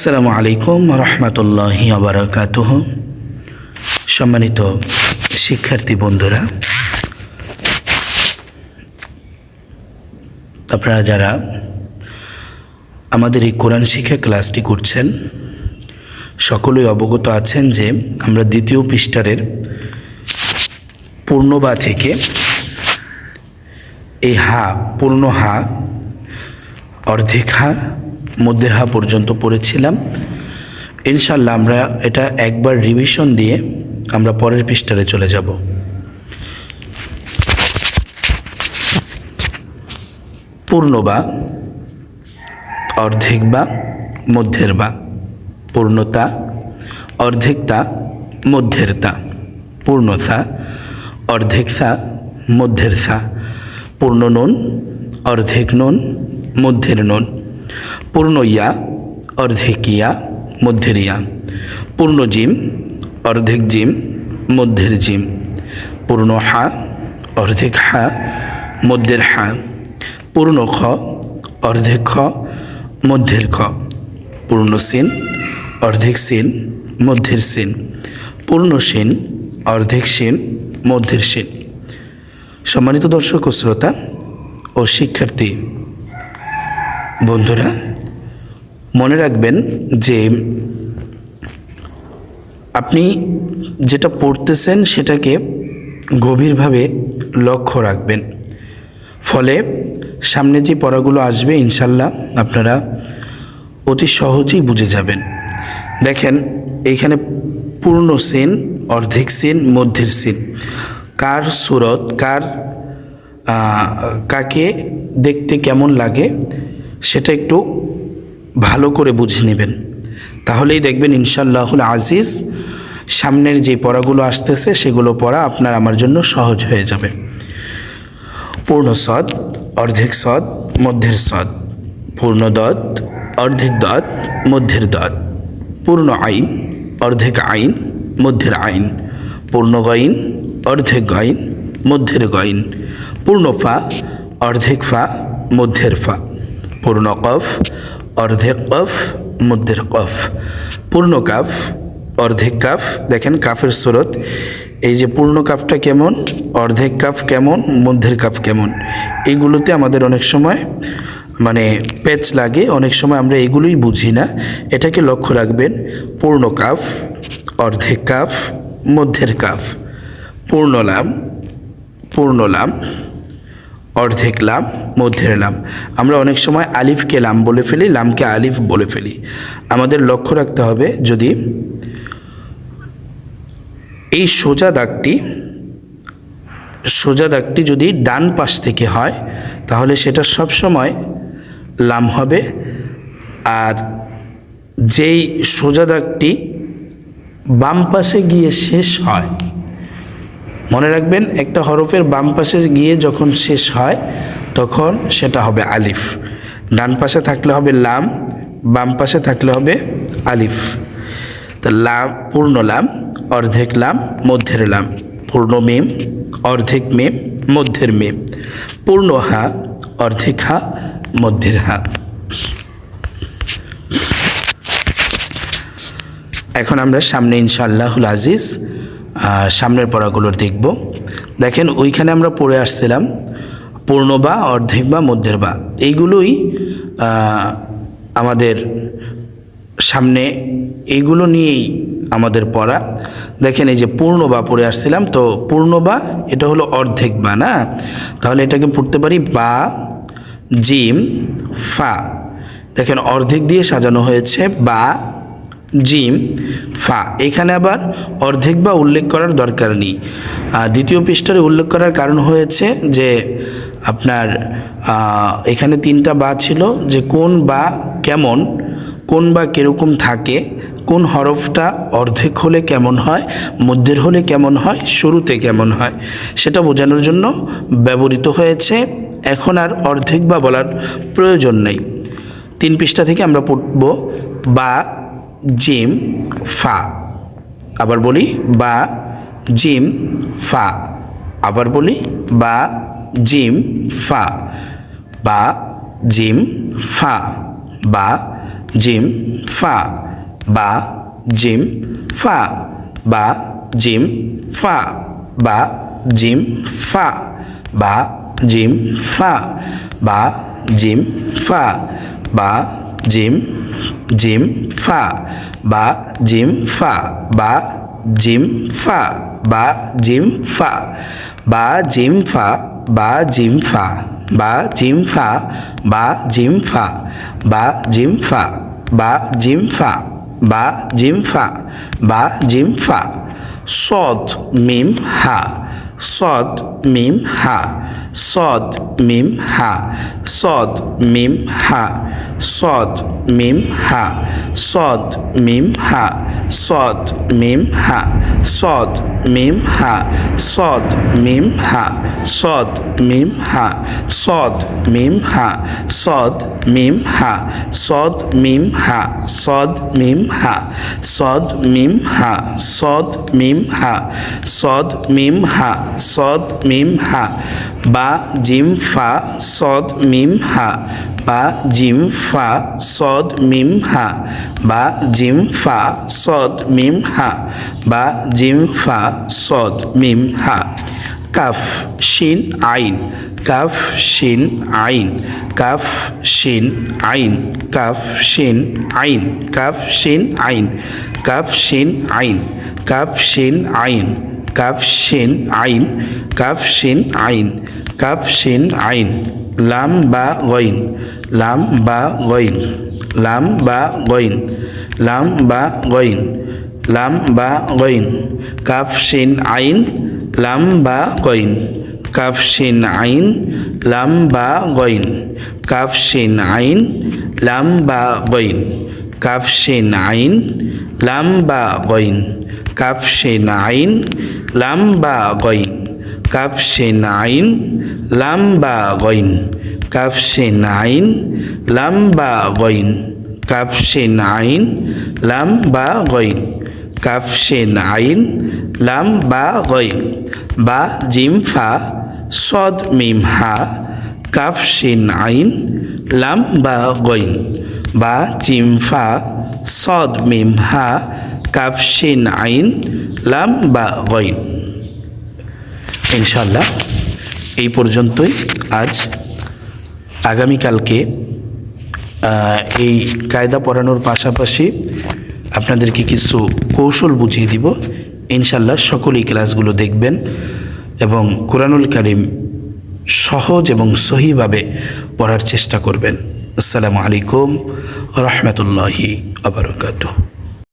আসসালামু আলাইকুম রহমতুল্লাহি আবরাকাতুহ সম্মানিত শিক্ষার্থী বন্ধুরা, আপনারা যারা আমাদের এই কোরআন শিক্ষা ক্লাসটি করছেন, সকলেই অবগত আছেন যে আমরা দ্বিতীয় পৃষ্ঠারের পূর্ণবা থেকে এই হা, পূর্ণ হা, অর্ধেক হা মধ্যের হা পর্যন্ত পড়েছিলাম। ইনশাল্লাহ আমরা এটা একবার রিভিশন দিয়ে আমরা পরের পৃষ্ঠারে চলে যাব। পূর্ণ বা, অর্ধেক বা, মধ্যের বা, পূর্ণতা অর্ধেকতা মধ্যের তা, পূর্ণতা, অর্ধেক সা মধ্যের সা পূর্ণ নুন, অর্ধেক নুন, মধ্যের নুন। পূর্ণ ইয়া অর্ধেক মধ্যের ইয়া পূর্ণ জিম অর্ধেক জিম মধ্যের জিম পূর্ণ হা অর্ধেক হা মধ্যের হা পূর্ণ খ অর্ধেক খ মধ্যের খ পূর্ণ সিন অর্ধেক সিন মধ্যের সিন পূর্ণ সিন অর্ধেক সিন মধ্যের সিন সম্মানিত দর্শক ও শ্রোতা ও শিক্ষার্থী, বন্ধুরা মনে রাখবেন যে আপনি যেটা পড়তেছেন সেটাকে গভীরভাবে লক্ষ্য রাখবেন। ফলে সামনে যে পড়াগুলো আসবে ইনশাল্লাহ আপনারা অতি সহজেই বুঝে যাবেন। দেখেন এইখানে পূর্ণ সিন, অর্ধেক সিন, মধ্যের সিন। কার সুরত, কার কাকে দেখতে কেমন লাগে সেটা একটু ভালো করে বুঝে নেবেন। তাহলেই দেখবেন ইনশাল্লাহুল আজিজ সামনের যে পড়াগুলো আসতেছে সেগুলো পড়া আপনার আমার জন্য সহজ হয়ে যাবে। পূর্ণ সদ অর্ধেক সদ মধ্যের সদ পূর্ণ দত, অর্ধেক দত, মধ্যের দত। পূর্ণ আইন, অর্ধেক আইন, মধ্যের আইন। পূর্ণ গইন, অর্ধেক গইন, মধ্যের গইন। পূর্ণ ফা, অর্ধেক ফা, মধ্যের ফা। পূর্ণ কফ অর্ধেক কফ, মধ্যের কফ। পূর্ণ কাফ, অর্ধেক কাফ। দেখেন কাফের স্রোত। এই যে পূর্ণ কাফটা কেমন, অর্ধেক কাফ কেমন, মধ্যের কাফ কেমন? এইগুলোতে আমাদের অনেক সময় মানে পেচ লাগে, অনেক সময় আমরা এগুলোই বুঝি না। এটাকে লক্ষ্য রাখবেন, পূর্ণ কাফ, অর্ধেক কাফ, মধ্যের কাফ। পূর্ণ লাম পূর্ণ লাম। অর্ধেক লাম, মধ্যের লাম। আমরা অনেক সময় আলিফকে লাম বলে ফেলি, লামকে আলিফ বলে ফেলি। আমাদের লক্ষ্য রাখতে হবে যদি এই সোজা দাগটি সোজা দাগটি যদি ডান পাশ থেকে হয়, তাহলে সেটা সব সময় লাম হবে। আর যেই সোজা দাগটি বাম পাশে গিয়ে শেষ হয় মনে রাখবেন, একটা হরফের বাম পাশে গিয়ে যখন শেষ হয়, তখন সেটা হবে আলিফ। ডান পাশে থাকলে হবে লাম, বাম পাশে থাকলে হবে আলিফ। তা লাম, পূর্ণ লাম, অর্ধেক লাম, মধ্যের লাম। পূর্ণ মেম, অর্ধেক মেম, মধ্যের মেম। পূর্ণ হা, অর্ধেক হা, মধ্যের হা। এখন আমরা সামনে ইনশাআল্লাহুল আজিজ সামনের পড়াগুলোর দেখব। দেখেন, ওইখানে আমরা পড়ে আসছিলাম পূর্ণ বা, অর্ধেক বা, মধ্যের বা। এইগুলোই আমাদের সামনে এইগুলো নিয়েই আমাদের পড়া। দেখেন, এই যে পূর্ণ বা পড়ে আসছিলাম, তো পূর্ণ বা, এটা হলো অর্ধেক বা, না? তাহলে এটাকে পড়তে পারি বা, জিম, ফা। দেখেন, অর্ধেক দিয়ে সাজানো হয়েছে বা জিম, ফা, এখানে আবার অর্ধেক বা উল্লেখ করার দরকার নেই। দ্বিতীয় পৃষ্ঠারে উল্লেখ করার কারণ হয়েছে যে আপনার এখানে তিনটা বা ছিল, যে কোন বা কেমন, কোন বা কীরকম থাকে, কোন হরফটা অর্ধেক হলে কেমন হয়, মধ্যের হলে কেমন হয়, শুরুতে কেমন হয়, সেটা বোঝানোর জন্য ব্যবহৃত হয়েছে। এখন আর অর্ধেক বা বলার প্রয়োজন নেই। তিন পৃষ্ঠা থেকে আমরা পড়ব বা জিম ফা আবার বলি বা জিম ফা আবার বলি বা জিম ফা বা জিম ফা বা জিম ফা বা জিম ফা বা জিম ফা বা জিম ফা বা জিম ফা বা জিম ফা বা জিম জিম ফা বা জিম ফা বা জিম ফা বা জিম ফা বা জিম ফা বা জিম ফা বা জিম ফা বা জিম ফা বা জিম ফা বা জিম ফা বা জিম ফা বা জিম ফা সদ মিম হা সদ, মিম, হা। সদ, মিম, হা। সদ, মিম, হা। সদ, মিম, হা। সদ, মিম, হা। সদ মিম হা সদ মিম হা সদ মিম হা সদ মিম হা সদ মিম হা সদ মিম হা সদ মিম হা সদ মিম হা সদ মিম হা সদ মিম হা সদ মিম হা সদ মিম হা বা জিম ফা সদ মিম হা, বা জিম ফা সদ মিম হা, বা জিম ফা সদ মিম হা, বা জিম ফা সদ মিম হা। কাফ, শিন, আইন। কাফ, শিন, আইন। কাফ, শিন, আইন। কাফ, শিন, আইন। কাফ, শিন, আইন। কাফ, শিন, আইন। কাফ, শিন, আইন। কাফ, শিন, আইন। কাফ, শিন, আইন। কাফ শিন আইন লাম বা গইন লাম বা গইন লাম বা গইন লাম বা গইন লাম বা গইন কাফ শিন আইন লাম বা গইন কাফ শিন আইন লাম বা গইন কাফ শিন আইন লাম বা গইন কাফ শিন আইন লাম বা গইন কাফ শিন আইন লাম বা গইন কাফ শিন আইন লাম গইন। কাফ শিন আইন লাম গইন। কাফ শিন আইন লাম গইন। কাফ শিন আইন লাম গইন। বা, জিম, ফা, সদ, মিম, হা। কাফ শিন আইন লাম গইন। বা, জিম, ফা, সদ, মিম, হা। কাফ শিন আইন লাম গইন। ইনশাল্লাহ এই পর্যন্তই আজ। আগামীকালকে এই কায়দা পড়ানোর পাশাপাশি আপনাদেরকে কিছু কৌশল বুঝিয়ে দিব। ইনশাল্লাহ সকলেই ক্লাসগুলো দেখবেন এবং কোরআনুল কারিম সহজ এবং সহিভাবে পড়ার চেষ্টা করবেন। আসসালামু আলাইকুম রহমতুল্লাহি আবরকাতুহ